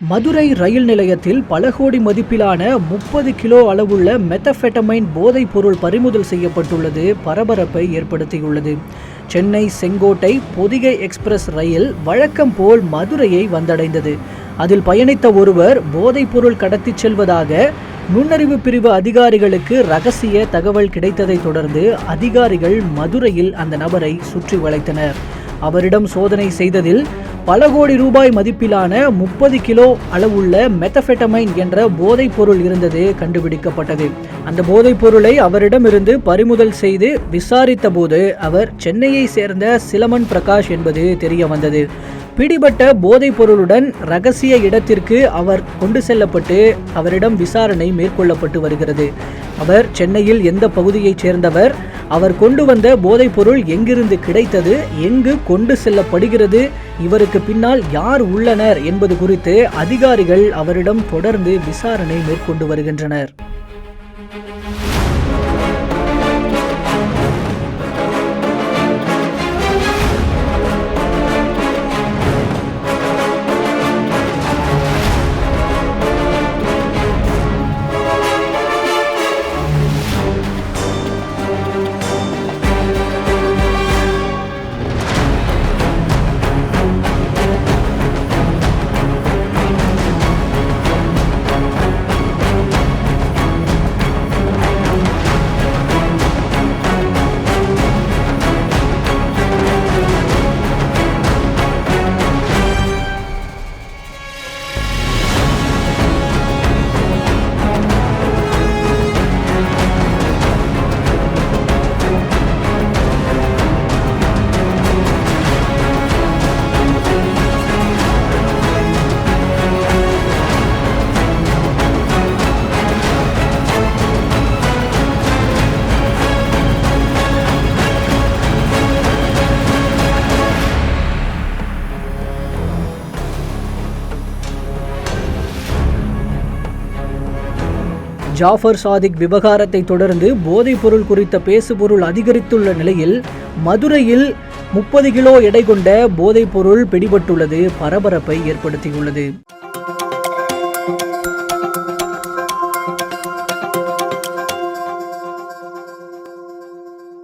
மதுரை ரயில் நிலையத்தில் பல கோடி மதிப்பிலான முப்பது கிலோ அளவுள்ள மெத்தஃபெட்டமைன் போதைப் பொருள் பறிமுதல் செய்யப்பட்டுள்ளது. பரபரப்பை ஏற்படுத்தியுள்ளது. சென்னை செங்கோட்டை பொதிகை எக்ஸ்பிரஸ் ரயில் வழக்கம் போல் மதுரையை வந்தடைந்தது. அதில் பயணித்த ஒருவர் போதைப் பொருள் கடத்திச் செல்வதாக நுண்ணறிவு பிரிவு அதிகாரிகளுக்கு ரகசிய தகவல் கிடைத்ததைத் தொடர்ந்து அதிகாரிகள் மதுரையில் அந்த நபரை சுற்றி வளைத்தனர். அவரிடம் சோதனை செய்ததில் பல கோடி ரூபாய் மதிப்பிலான முப்பது கிலோ அளவுள்ள மெத்தபெட்டமைன் என்ற போதைப் பொருள் இருந்தது கண்டுபிடிக்கப்பட்டது. அந்த போதைப் பொருளை அவரிடமிருந்து பறிமுதல் செய்து விசாரித்த போது அவர் சென்னையை சேர்ந்த சிலமன் பிரகாஷ் என்பது தெரிய வந்தது பிடிபட்ட போதைப் பொருளுடன் ரகசிய இடத்திற்கு அவர் கொண்டு செல்லப்பட்டு அவரிடம் விசாரணை மேற்கொள்ளப்பட்டு வருகிறது. அவர் சென்னையில் எந்த பகுதியைச் சேர்ந்தவர்? அவர் கொண்டு வந்த போதைப் பொருள் எங்கிருந்து கிடைத்தது எங்கு கொண்டு செல்லப்படுகிறது இவருக்கு பின்னால் யார் உள்ளனர் என்பது குறித்து அதிகாரிகள் அவரிடம் தொடர்ந்து விசாரணை மேற்கொண்டு வருகின்றனர். ஜாஃபர் சாதிக் விவகாரத்தை தொடர்ந்து போதைப் பொருள் குறித்த பேசுபொருள் அதிகரித்துள்ள நிலையில் மதுரையில் முப்பது கிலோ எடை கொண்ட போதைப் பொருள் பிடிபட்டுள்ளது பரபரப்பை ஏற்படுத்தியுள்ளது.